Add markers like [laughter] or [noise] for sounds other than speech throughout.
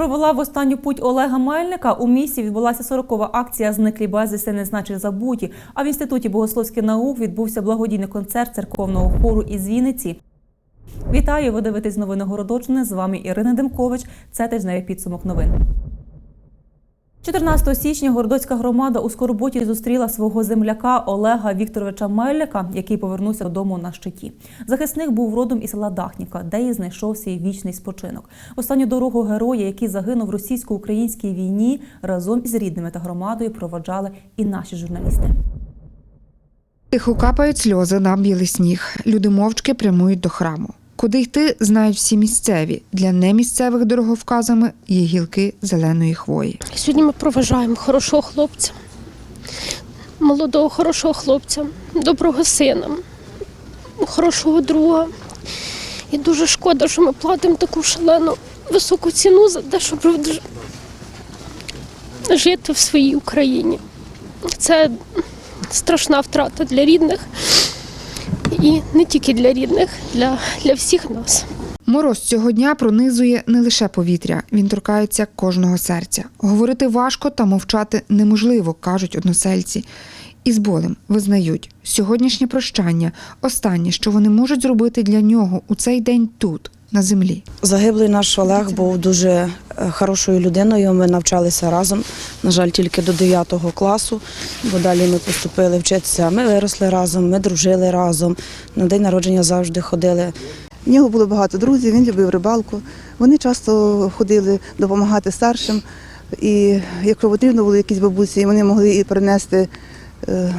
Провела в останню путь Олега Мельника. У місті відбулася 40-ва акція Зниклі безвісти не значить забуті. А в інституті богословських наук відбувся благодійний концерт церковного хору із Вінниці. Вітаю! Ви дивитесь новини Городочини. З вами Ірина Демкович. Це тижневий підсумок новин. 14 січня Городоцька громада у Скорботі зустріла свого земляка Олега Вікторовича Мельника, який повернувся додому на щиті. Захисник був родом із села Дахнівка, де і знайшов свій вічний спочинок. Останню дорогу героя, який загинув в російсько-українській війні, разом із рідними та громадою проводжали і наші журналісти. Тихо капають сльози на білий сніг. Люди мовчки прямують до храму. Куди йти, знають всі місцеві. Для немісцевих дороговказами є гілки зеленої хвої. Сьогодні ми проважаємо хорошого хлопця, молодого хорошого хлопця, доброго сина, хорошого друга. І дуже шкода, що ми платимо таку шалену високу ціну за те, щоб жити в своїй Україні. Це страшна втрата для рідних. І не тільки для рідних, для, для всіх нас. Мороз цього дня пронизує не лише повітря, він торкається кожного серця. Говорити важко та мовчати неможливо, кажуть односельці. І з болем визнають, сьогоднішнє прощання останнє, що вони можуть зробити для нього у цей день тут, на землі. Загиблий наш Олег був дуже е, хорошою людиною. Ми навчалися разом. На жаль, тільки до 9 класу, бо далі ми поступили вчитися. Ми виросли разом, ми дружили разом. На день народження завжди ходили. В нього було багато друзів, він любив рибалку. Вони часто ходили допомагати старшим. І якщо потрібно було якісь бабусі, вони могли і принести е,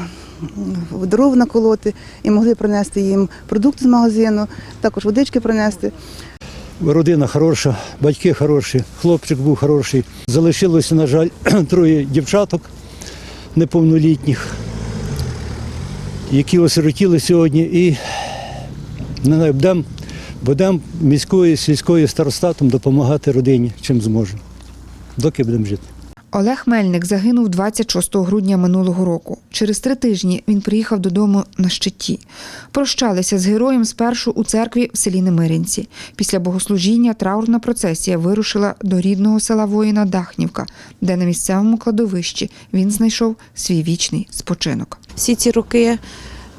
дров наколоти, і могли принести їм продукти з магазину, також водички принести. Родина хороша, батьки хороші, хлопчик був хороший. Залишилося, на жаль, [clears throat] троє дівчаток неповнолітніх, які осиротіли сьогодні. І не знаю, будемо будемо міською, сільською старостатом допомагати родині, чим зможемо, доки будемо жити. Олег Мельник загинув 26 грудня минулого року. Через три тижні він приїхав додому на щиті. Прощалися з героєм спершу у церкві в селі Немиринці. Після богослужіння траурна процесія вирушила до рідного села воїна Дахнівка, де на місцевому кладовищі він знайшов свій вічний спочинок. всі ці роки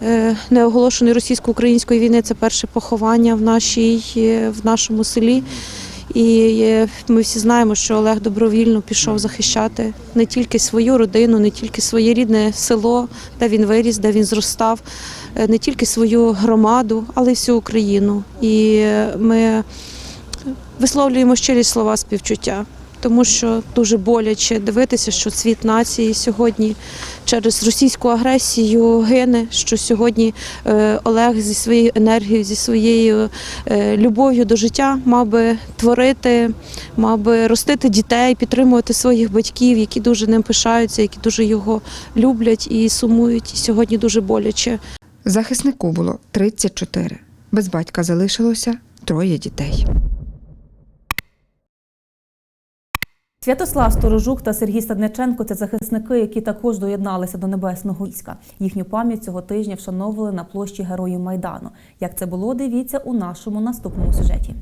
е, неоголошеної російсько-української війни це перше поховання в, нашій, е, в нашому селі. І ми всі знаємо, що Олег добровільно пішов захищати не тільки свою родину, не тільки своє рідне село, де він виріс, де він зростав, е, не тільки свою громаду, але й всю Україну. І е, ми висловлюємо щирі слова співчуття, тому що дуже боляче дивитися, що цвіт нації сьогодні через російську агресію гине. Що сьогодні е, Олег зі своєю енергією, зі своєю е, любов'ю до життя мав би творити, мав би ростити дітей, підтримувати своїх батьків, які дуже ним пишаються, які дуже його люблять і сумують. І сьогодні дуже боляче. Захиснику було 34. Без батька залишилося троє дітей. Святослав Сторожук та Сергій Садниченко це захисники, які також доєдналися до небесного війська. Їхню пам'ять цього тижня вшановували на площі Героїв Майдану. Як це було, дивіться у нашому наступному сюжеті.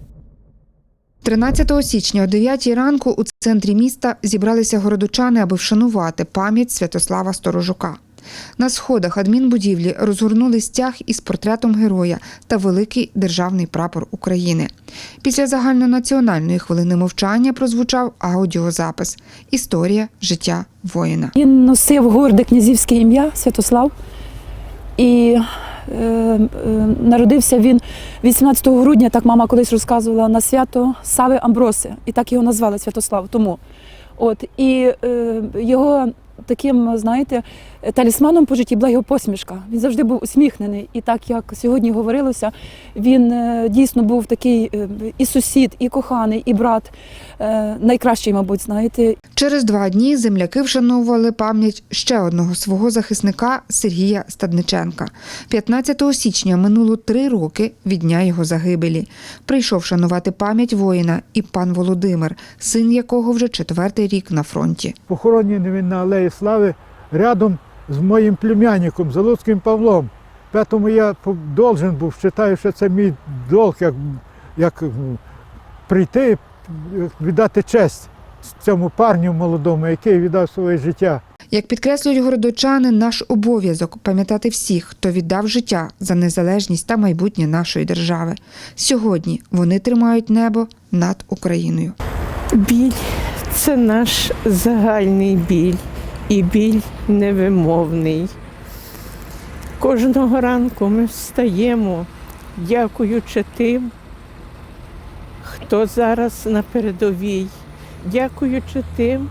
13 січня о 9 ранку у центрі міста зібралися городочани, аби вшанувати пам'ять Святослава Сторожука. На сходах адмінбудівлі розгорнули стяг із портретом героя та великий державний прапор України. Після загальнонаціональної хвилини мовчання прозвучав аудіозапис Історія життя воїна. Він носив горде князівське ім'я Святослав. І е, е, народився він 18 грудня, так мама колись розказувала, на свято Сави Амброси. І так його назвали Святослав. Тому. От, і е, його таким, знаєте, талісманом по житті була його посмішка. Він завжди був усміхнений. І так як сьогодні говорилося, він е, дійсно був такий е, і сусід, і коханий, і брат, е, найкращий, мабуть, знаєте. Через два дні земляки вшановували пам'ять ще одного свого захисника Сергія Стадниченка. 15 січня минуло три роки від дня його загибелі. Прийшов шанувати пам'ять воїна і пан Володимир, син якого вже четвертий рік на фронті. Похоронений він на Алеї Слави рядом з моїм племянником Залуцьким Павлом. Тому я должен був, вважаю, що це мій долг, як, як прийти, віддати честь цьому парню молодому, який віддав своє життя. Як підкреслюють городочани, наш обов'язок пам'ятати всіх, хто віддав життя за незалежність та майбутнє нашої держави. Сьогодні вони тримають небо над Україною. Біль це наш загальний біль і біль невимовний. Кожного ранку ми встаємо, дякуючи тим, хто зараз на передовій, дякуючи тим,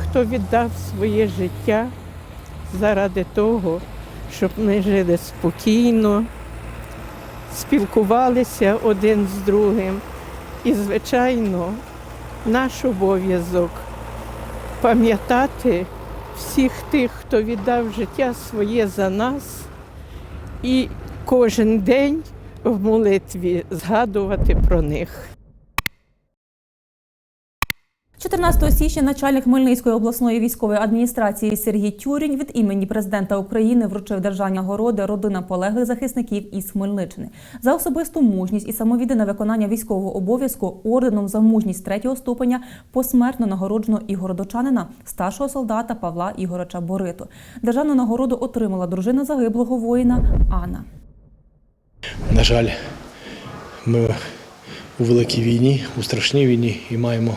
хто віддав своє життя заради того, щоб ми жили спокійно, спілкувалися один з другим. І, звичайно, наш обов'язок пам'ятати всіх тих, хто віддав життя своє за нас, і кожен день в молитві згадувати про них. 14 січня начальник Хмельницької обласної військової адміністрації Сергій Тюрінь від імені президента України вручив державні нагороди родинам полеглих захисників із Хмельниччини за особисту мужність і самовіддане виконання військового обов'язку орденом за мужність третього ступеня посмертно нагороджено і городочанина старшого солдата Павла Ігорича Бориту. Державну нагороду отримала дружина загиблого воїна Анна. На жаль, ми у великій війні, у страшній війні і маємо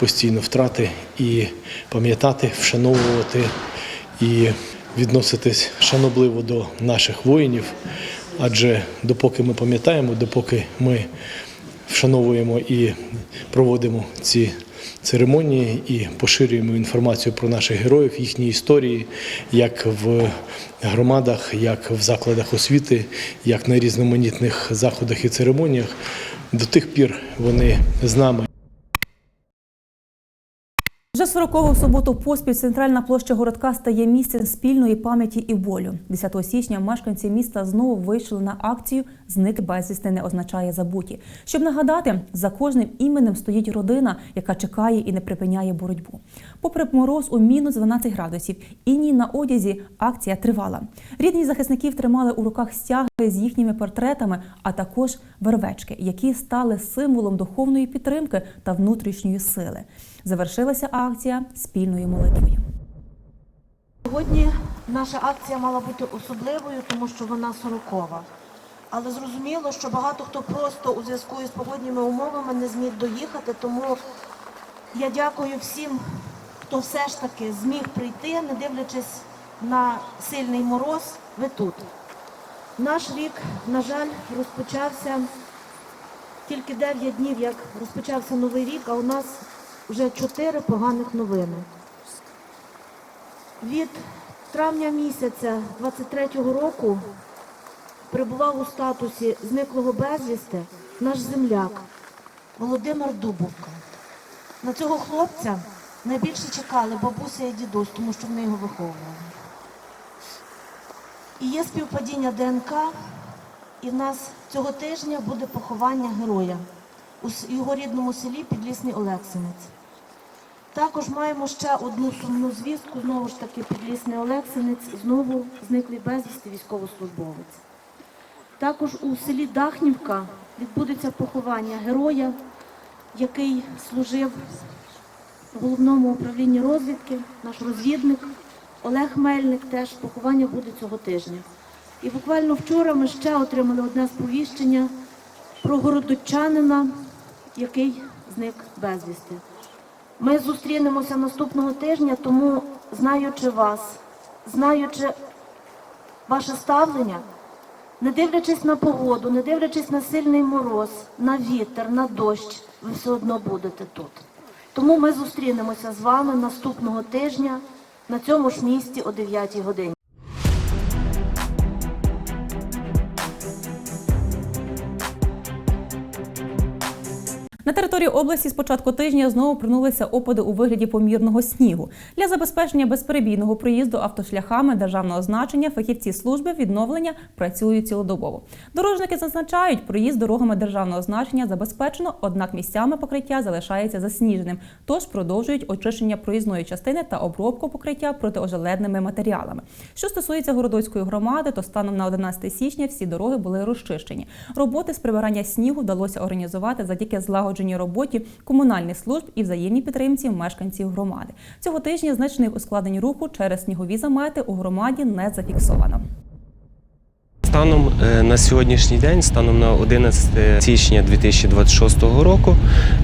постійно втрати і пам'ятати, вшановувати і відноситись шанобливо до наших воїнів. Адже допоки ми пам'ятаємо, допоки ми вшановуємо і проводимо ці церемонії і поширюємо інформацію про наших героїв, їхні історії, як в громадах, як в закладах освіти, як на різноманітних заходах і церемоніях. До тих пір вони з нами. Вже 40-го суботу поспіль центральна площа городка стає місцем спільної пам'яті і болю. 10 січня мешканці міста знову вийшли на акцію Зник безвісти не означає забуті. Щоб нагадати, за кожним іменем стоїть родина, яка чекає і не припиняє боротьбу. Попри мороз у мінус 12 градусів, іній на одязі акція тривала. Рідні захисників тримали у руках стяги з їхніми портретами, а також вервечки, які стали символом духовної підтримки та внутрішньої сили. Завершилася акція спільною молитвою. Сьогодні наша акція мала бути особливою, тому що вона сорокова. Але зрозуміло, що багато хто просто у зв'язку із погодніми умовами не зміг доїхати, тому я дякую всім, хто все ж таки зміг прийти, не дивлячись на сильний мороз, ви тут. Наш рік, на жаль, розпочався тільки 9 днів, як розпочався новий рік, а у нас вже 4 поганих новини. Від травня місяця 23-го року перебував у статусі зниклого безвісти наш земляк Володимир Дубовка. На цього хлопця найбільше чекали бабуся і дідусь, тому що вони його виховували. І є співпадіння ДНК, і в нас цього тижня буде поховання героя у його рідному селі Підлісний Олексинець. Також маємо ще одну сумну звістку, знову ж таки, Підлісний Олексинець, знову зниклий безвісти військовослужбовець. Також у селі Дахнівка відбудеться поховання героя, який служив в головному управлінні розвідки, наш розвідник Олег Мельник теж поховання буде цього тижня. І буквально вчора ми ще отримали одне сповіщення про городочанина, який зник безвісти. Ми зустрінемося наступного тижня, тому знаючи вас, знаючи ваше ставлення, не дивлячись на погоду, не дивлячись на сильний мороз, на вітер, на дощ, ви все одно будете тут. Тому ми зустрінемося з вами наступного тижня на цьому ж місці о 9 годині. На території області з початку тижня знову принулися опади у вигляді помірного снігу. Для забезпечення безперебійного проїзду автошляхами державного значення фахівці служби відновлення працюють цілодобово. Дорожники зазначають, проїзд дорогами державного значення забезпечено, однак місцями покриття залишається засніженим, тож продовжують очищення проїзної частини та обробку покриття протиожеледними матеріалами. Що стосується городоцької громади, то станом на 11 січня всі дороги були розчищені. Роботи з прибирання снігу вдалося організувати завдяки злагодженню налагодженій роботі комунальних служб і взаємній підтримці мешканців громади. Цього тижня значних ускладнень руху через снігові замети у громаді не зафіксовано. Станом е, на сьогоднішній день, станом на 11 січня 2026 року,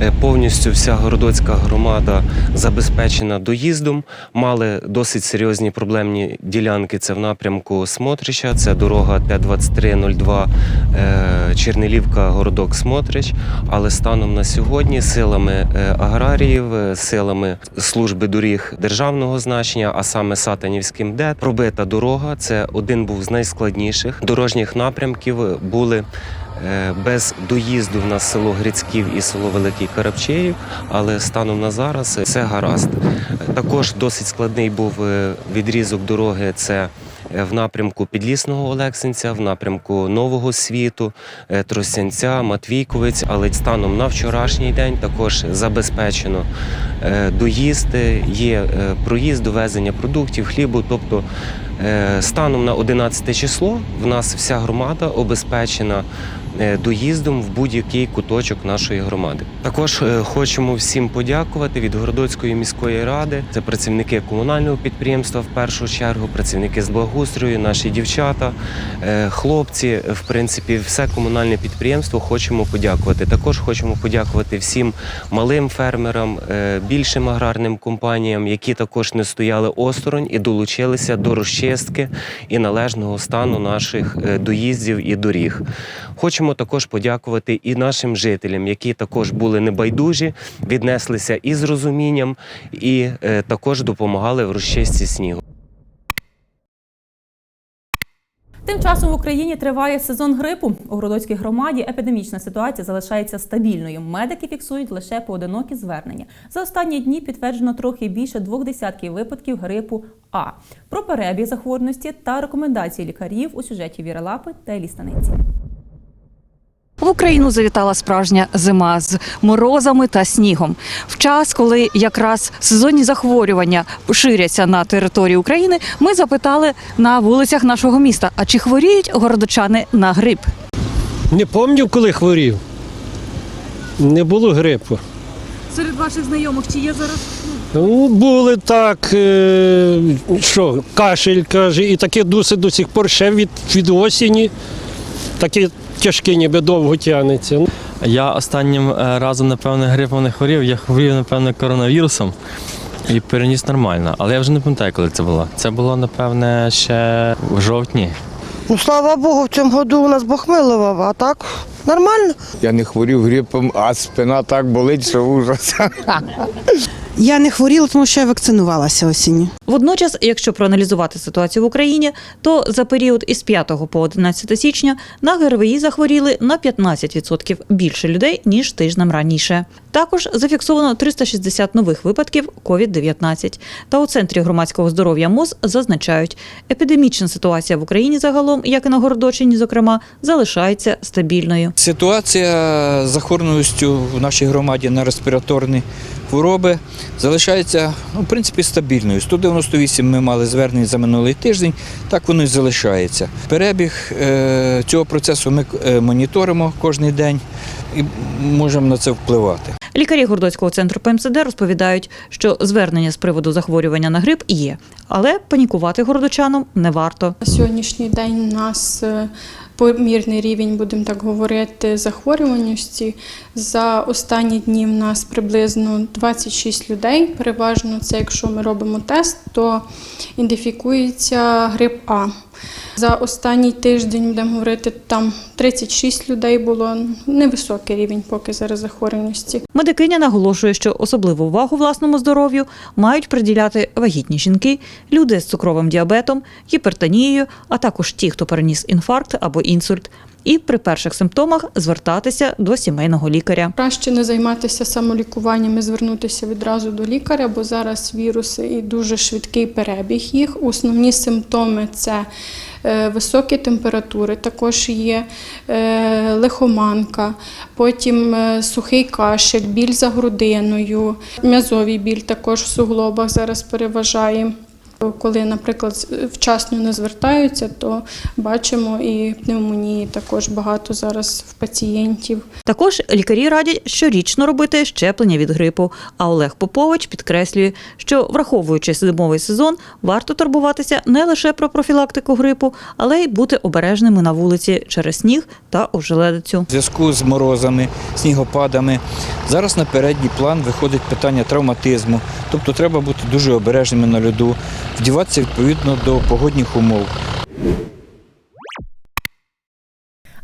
е, повністю вся городоцька громада забезпечена доїздом. Мали досить серйозні проблемні ділянки. Це в напрямку Смотрича, це дорога Т-2302 е, Чернелівка, городок Смотрич. Але станом на сьогодні силами аграріїв, силами служби доріг державного значення, а саме Сатанівським ДЕТ, пробита дорога. Це один був з найскладніших дорожніх напрямків. Були е, без доїзду в нас село Грицьків і село Великий Карабчеїв, але станом на зараз це гаразд. Також досить складний був е, відрізок дороги. Це в напрямку Підлісного Олексинця, в напрямку Нового світу, е, Тростянця, Матвійковиць. Але станом на вчорашній день також забезпечено доїзди. е, є е, проїзд, довезення продуктів, хлібу. Тобто е, станом на 11 число в нас вся громада обезпечена е, доїздом в будь-який куточок нашої громади. Також е, хочемо всім подякувати від Городоцької міської ради. Це працівники комунального підприємства в першу чергу, працівники з благоустрою, наші дівчата, е, хлопці. В принципі, все комунальне підприємство хочемо подякувати. Також хочемо подякувати всім малим фермерам, е, більшим аграрним компаніям, які також не стояли осторонь і долучилися до розчистки і належного стану наших е, доїздів і доріг. Хочемо також подякувати і нашим жителям, які також були небайдужі, віднеслися із розумінням і е, також допомагали в розчистці снігу. Тим часом в Україні триває сезон грипу. У Городоцькій громаді епідемічна ситуація залишається стабільною. Медики фіксують лише поодинокі звернення. За останні дні підтверджено трохи більше двох десятків випадків грипу А. Про перебіг захворюваності та рекомендації лікарів у сюжеті Віри Лапи та Елі Станиці. В Україну завітала справжня зима з морозами та снігом. В час, коли якраз сезонні захворювання ширяться на території України, ми запитали на вулицях нашого міста: а чи хворіють городочани на грип? Не пам'ятаю, коли хворів. Не було грипу. Серед ваших знайомих чи є зараз? Ну, були так, е, що, кашель, каже, і таке досить до сих пор ще від, від осені. Таке тяжке, ніби довго тягнеться. Я останнім е, разом, напевно, грипом не хворів. Я хворів, напевно, коронавірусом і переніс нормально. Але я вже не пам'ятаю, коли це було. Це було, напевне, ще в жовтні. Ну, слава Богу, в цьому году у нас Бог милував, а так нормально. Я не хворів грипом, а спина так болить, що ужас. [laughs] Я не хворіла, тому що я вакцинувалася осінню. Водночас, якщо проаналізувати ситуацію в Україні, то за період із 5 по 11 січня на ГРВІ захворіли на 15% більше людей ніж тижнем раніше. Також зафіксовано 360 нових випадків COVID-19. Та у центрі громадського здоров'я МОЗ зазначають, епідемічна ситуація в Україні загалом, як і на Городочині, зокрема, залишається стабільною. Ситуація з захворюваністю в нашій громаді на респіраторні хвороби залишається ну, в принципі стабільною. 198 ми мали звернень за минулий тиждень, так воно і залишається. Перебіг е, цього процесу ми е, моніторимо кожен день і можемо на це впливати. Лікарі Гордоцького центру ПМСД розповідають, що звернення з приводу захворювання на грип є, але панікувати городочанам не варто. На сьогоднішній день у нас е, помірний рівень, будемо так говорити, захворюваності. За останні дні в нас приблизно 26 людей. Переважно це, якщо ми робимо тест, то ідентифікується грип А. За останній тиждень будемо говорити, там 36 людей було невисокий рівень поки зараз захворюваності. Медикиня наголошує, що особливу увагу власному здоров'ю мають приділяти вагітні жінки, люди з цукровим діабетом, гіпертонією, а також ті, хто переніс інфаркт або інсульт. І при перших симптомах звертатися до сімейного лікаря. Краще не займатися самолікуванням і звернутися відразу до лікаря, бо зараз віруси і дуже швидкий перебіг їх. Основні симптоми це е, високі температури, також є е, лихоманка, потім е, сухий кашель, біль за грудиною, м'язовий біль також в суглобах зараз переважає. Коли, наприклад, вчасно не звертаються, то бачимо і пневмонії також багато зараз в пацієнтів. Також лікарі радять щорічно робити щеплення від грипу. А Олег Попович підкреслює, що враховуючи зимовий сезон, варто турбуватися не лише про профілактику грипу, але й бути обережними на вулиці через сніг та ожеледицю. В зв'язку з морозами, снігопадами зараз на передній план виходить питання травматизму. Тобто треба бути дуже обережними на льоду, вдіватися відповідно до погодних умов.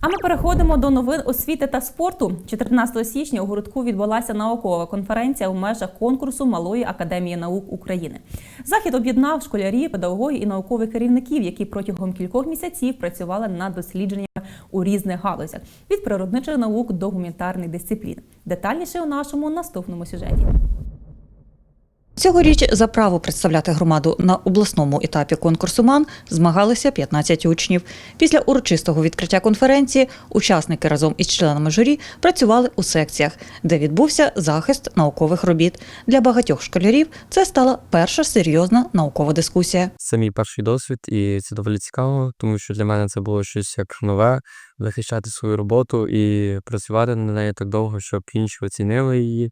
А ми переходимо до новин освіти та спорту. 14 січня у городку відбулася наукова конференція у межах конкурсу Малої академії наук України. Захід об'єднав школярів, педагогів і наукових керівників, які протягом кількох місяців працювали над дослідженнями у різних галузях від природничих наук до гуманітарних дисциплін. Детальніше у нашому наступному сюжеті. Цьогоріч за право представляти громаду на обласному етапі конкурсу МАН змагалися 15 учнів. Після урочистого відкриття конференції учасники разом із членами журі працювали у секціях, де відбувся захист наукових робіт. Для багатьох школярів це стала перша серйозна наукова дискусія. Це мій перший досвід, і це доволі цікаво, тому що для мене це було щось як нове захищати свою роботу і працювати над нею так довго, щоб інші оцінили її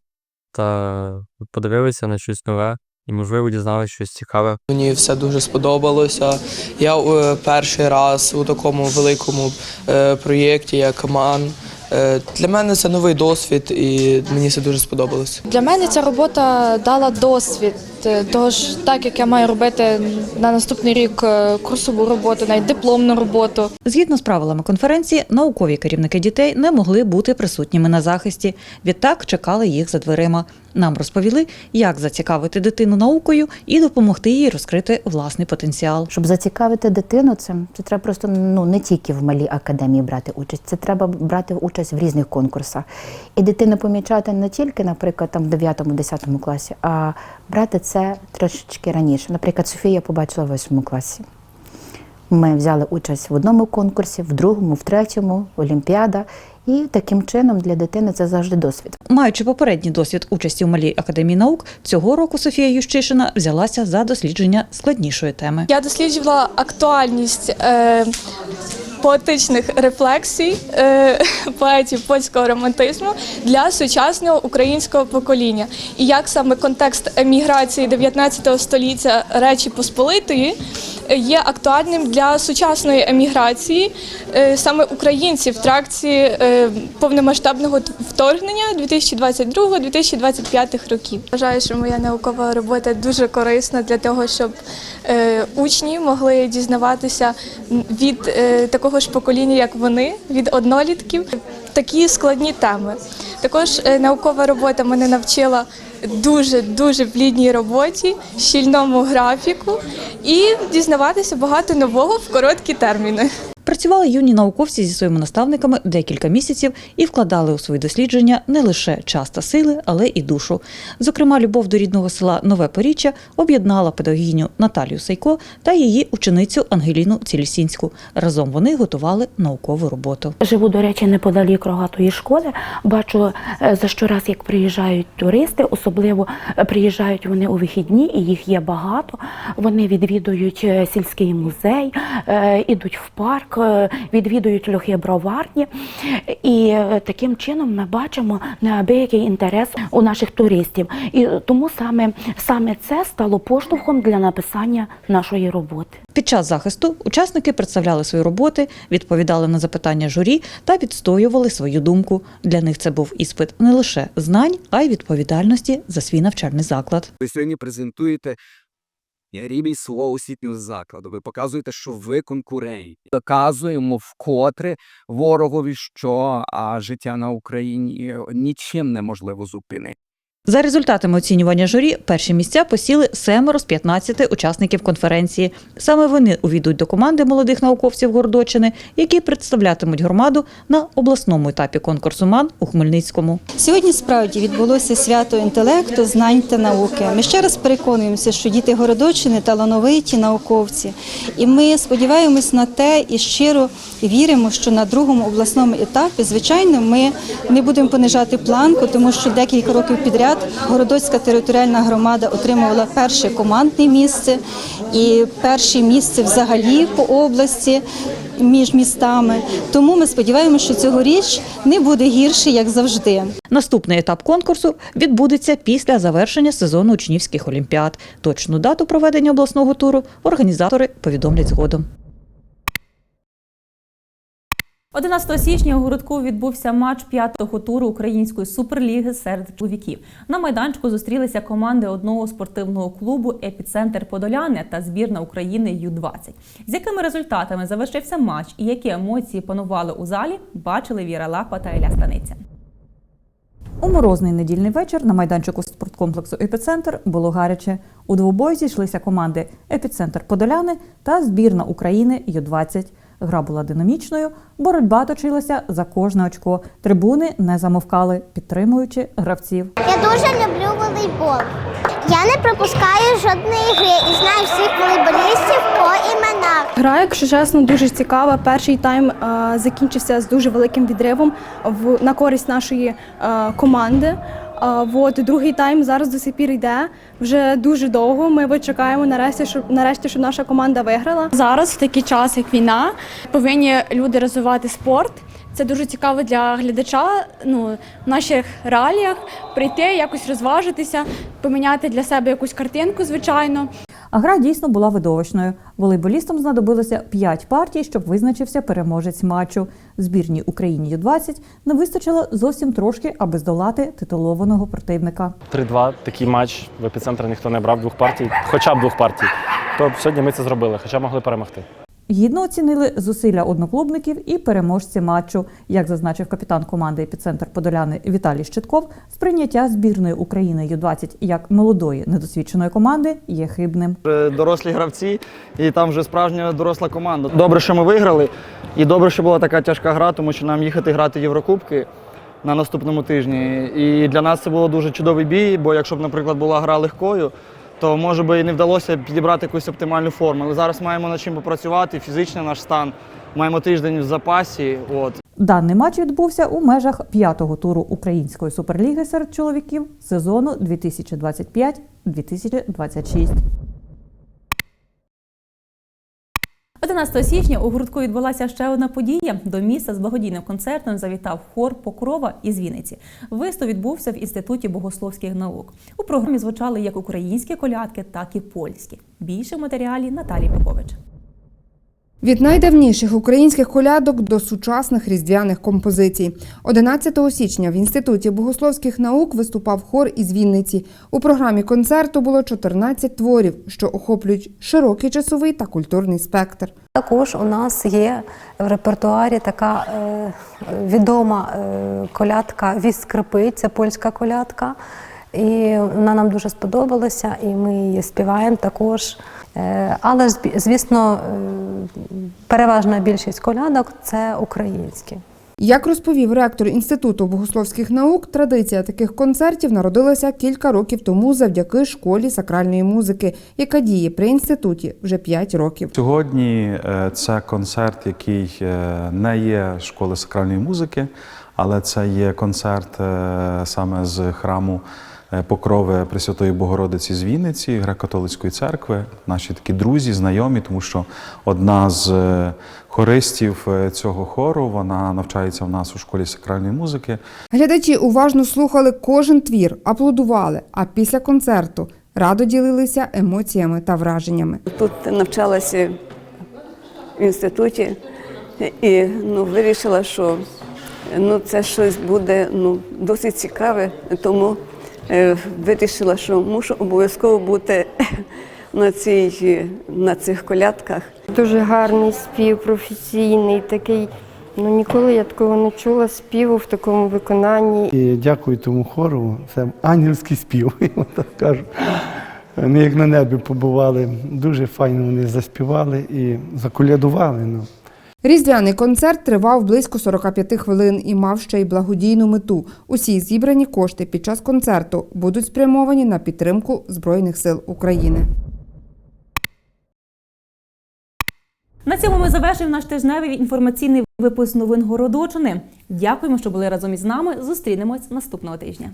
та подивилися на щось нове і, можливо, дізналися щось цікаве. Мені все дуже сподобалося. Я е, перший раз у такому великому е, проєкті, як МАН. Е, Для мене це новий досвід, і мені це дуже сподобалось. Для мене ця робота дала досвід. е, Тож, так як я маю робити на наступний рік е, курсову роботу, навіть дипломну роботу. Згідно з правилами конференції, наукові керівники дітей не могли бути присутніми на захисті. Відтак чекали їх за дверима. Нам розповіли, як зацікавити дитину наукою і допомогти їй розкрити власний потенціал. Щоб зацікавити дитину, цим це треба просто ну не тільки в малій академії брати участь, це треба брати участь в різних конкурсах. І дитину помічати не тільки, наприклад, там в 9-10 класі, а брати це трошечки раніше. Наприклад, Софія побачила в 8 класі. Ми взяли участь в одному конкурсі, в другому, в третьому, олімпіада. І таким чином для дитини це завжди досвід. Маючи попередній досвід участі у малій академії наук, цього року Софія Ющишина взялася за дослідження складнішої теми. Я досліджувала актуальність е, поетичних рефлексій е, [laughs] поетів польського романтизму для сучасного українського покоління. І як саме контекст еміграції 19 століття Речі Посполитої є актуальним для сучасної еміграції е, саме українців в тракті е, повномасштабного вторгнення 2022-2025 років. Вважаю, що моя наукова робота дуже корисна для того, щоб е, учні могли дізнаватися від такого ж покоління, як вони, від однолітків, такі складні теми. Також наукова робота мене навчила дуже дуже плідній роботі, щільному графіку і дізнаватися багато нового в короткі терміни. Працювали юні науковці зі своїми наставниками декілька місяців і вкладали у свої дослідження не лише час та сили, але і душу. Зокрема, любов до рідного села Нове Поріччя об'єднала педагогіню Наталію Сайко та її ученицю Ангеліну Цілісінську. Разом вони готували наукову роботу. Живу, до речі, неподалік рогатої школи. Бачу е, за щораз, як приїжджають туристи, особливо е, приїжджають вони у вихідні, і їх є багато. Вони відвідують е, сільський музей, ідуть в парк, відвідують льохи броварні. І е, таким чином ми бачимо неабиякий інтерес у наших туристів. І тому саме, саме це стало поштовхом для написання нашої роботи. Під час захисту учасники представляли свої роботи, відповідали на запитання журі та відстоювали свою думку. Для них це був іспит не лише знань, а й відповідальності за свій навчальний заклад. Ви сьогодні презентуєте рівень свого освітнього закладу. Ви показуєте, що ви конкуренті. Доказуємо вкотре ворогові, що а, життя на Україні нічим неможливо зупинити. За результатами оцінювання журі, перші місця посіли семеро з 15 учасників конференції. Саме вони увійдуть до команди молодих науковців Гордочини, які представлятимуть громаду на обласному етапі конкурсу МАН у Хмельницькому. Сьогодні справді відбулося свято інтелекту, знань та науки. Ми ще раз переконуємося, що діти Городочини талановиті науковці, і ми сподіваємось на те і щиро віримо, що на другому обласному етапі, звичайно, ми не будемо понижати планку, тому що декілька років підряд Городоцька територіальна громада отримувала перше командне місце і перше місце взагалі по області між містами. Тому ми сподіваємося, що цьогоріч не буде гірше, як завжди. Наступний етап конкурсу відбудеться після завершення сезону учнівських олімпіад. Точну дату проведення обласного туру організатори повідомлять згодом. 11 січня у городку відбувся матч п'ятого туру української суперліги серед чоловіків. На майданчику зустрілися команди одного спортивного клубу Епіцентр Подоляни та збірна України Ю-20. З якими результатами завершився матч і які емоції панували у залі, бачили Віра Лапа та Еля Станиця. У морозний недільний вечір на майданчику спорткомплексу Епіцентр було гаряче. У двобої зійшлися команди Епіцентр Подоляни та збірна України Ю-20. Гра була динамічною, боротьба точилася за кожне очко. Трибуни не замовкали, підтримуючи гравців. Я дуже люблю волейбол. Я не пропускаю жодної гри і знаю всіх волейболістів по іменах. Гра, якщо чесно, дуже цікава. Перший тайм е, закінчився з дуже великим відривом в на користь нашої е, команди. Е, от другий тайм зараз до сих пір йде вже дуже довго. Ми чекаємо нарешті, щоб нарешті, щоб наша команда виграла. Зараз, в такий час, як війна, повинні люди розвивати спорт. Це дуже цікаво для глядача. Ну, в наших реаліях прийти, якось розважитися, поміняти для себе якусь картинку, звичайно. А гра дійсно була видовищною. Волейболістам знадобилося 5 партій, щоб визначився переможець матчу. Збірній Україні Ю-20 не вистачило зовсім трошки, аби здолати титулованого противника. 3-2 такий матч в епіцентр ніхто не брав двох партій, хоча б двох партій. То сьогодні ми це зробили, хоча могли перемогти. Гідно оцінили зусилля одноклубників і переможці матчу. Як зазначив капітан команди «Епіцентр Подоляни Віталій Щитков, сприйняття збірної України Ю-20 як молодої недосвідченої команди є хибним. Дорослі гравці, і там вже справжня доросла команда. Добре, що ми виграли, і добре, що була така тяжка гра, тому що нам їхати грати Єврокубки на наступному тижні. І для нас це було дуже чудовий бій, бо якщо б, наприклад, була гра легкою, то може би і не вдалося підібрати якусь оптимальну форму. Але зараз маємо над чим попрацювати, фізичний наш стан, маємо тиждень в запасі. От. Даний матч відбувся у межах п'ятого туру Української суперліги серед чоловіків сезону 2025-2026. 11 січня у гуртку відбулася ще одна подія. До міста з благодійним концертом завітав хор Покрова із Вінниці. Виступ відбувся в інституті богословських наук. У програмі звучали як українські колядки, так і польські. Більше матеріалі Наталії Попович. Від найдавніших українських колядок до сучасних різдвяних композицій. 11 січня в Інституті богословських наук виступав хор із Вінниці. У програмі концерту було 14 творів, що охоплюють широкий часовий та культурний спектр. Також у нас є в репертуарі така е, відома е, колядка «Вість скрипить, це польська колядка. І вона нам дуже сподобалася, і ми її співаємо також. Е, але, звісно, е, переважна більшість колядок це українські. Як розповів ректор Інституту богословських наук, традиція таких концертів народилася кілька років тому завдяки школі сакральної музики, яка діє при інституті вже 5 років. Сьогодні е, це концерт, який не є школи сакральної музики, але це є концерт саме з храму Покрови Пресвятої Богородиці з Вінниці, греко-католицької церкви. Наші такі друзі, знайомі, тому що одна з е, хористів е, цього хору вона навчається в нас у школі сакральної музики. Глядачі уважно слухали кожен твір, аплодували, а після концерту радо ділилися емоціями та враженнями. Тут навчалася в інституті і ну, вирішила, що ну, це щось буде ну, досить цікаве, тому е, вирішила, що мушу обов'язково бути [laughs] на, цій, на цих колядках. Дуже гарний спів, професійний, такий. Ну ніколи я такого не чула співу в такому виконанні. І дякую тому хору. Це ангельський спів, [laughs] я так кажу. Ми як на небі побували, дуже файно вони заспівали і заколядували. Ну. Різдвяний концерт тривав близько 45 хвилин і мав ще й благодійну мету. Усі зібрані кошти під час концерту будуть спрямовані на підтримку Збройних сил України. На цьому ми завершуємо наш тижневий інформаційний випуск новин Городочини. Дякуємо, що були разом із нами. Зустрінемось наступного тижня.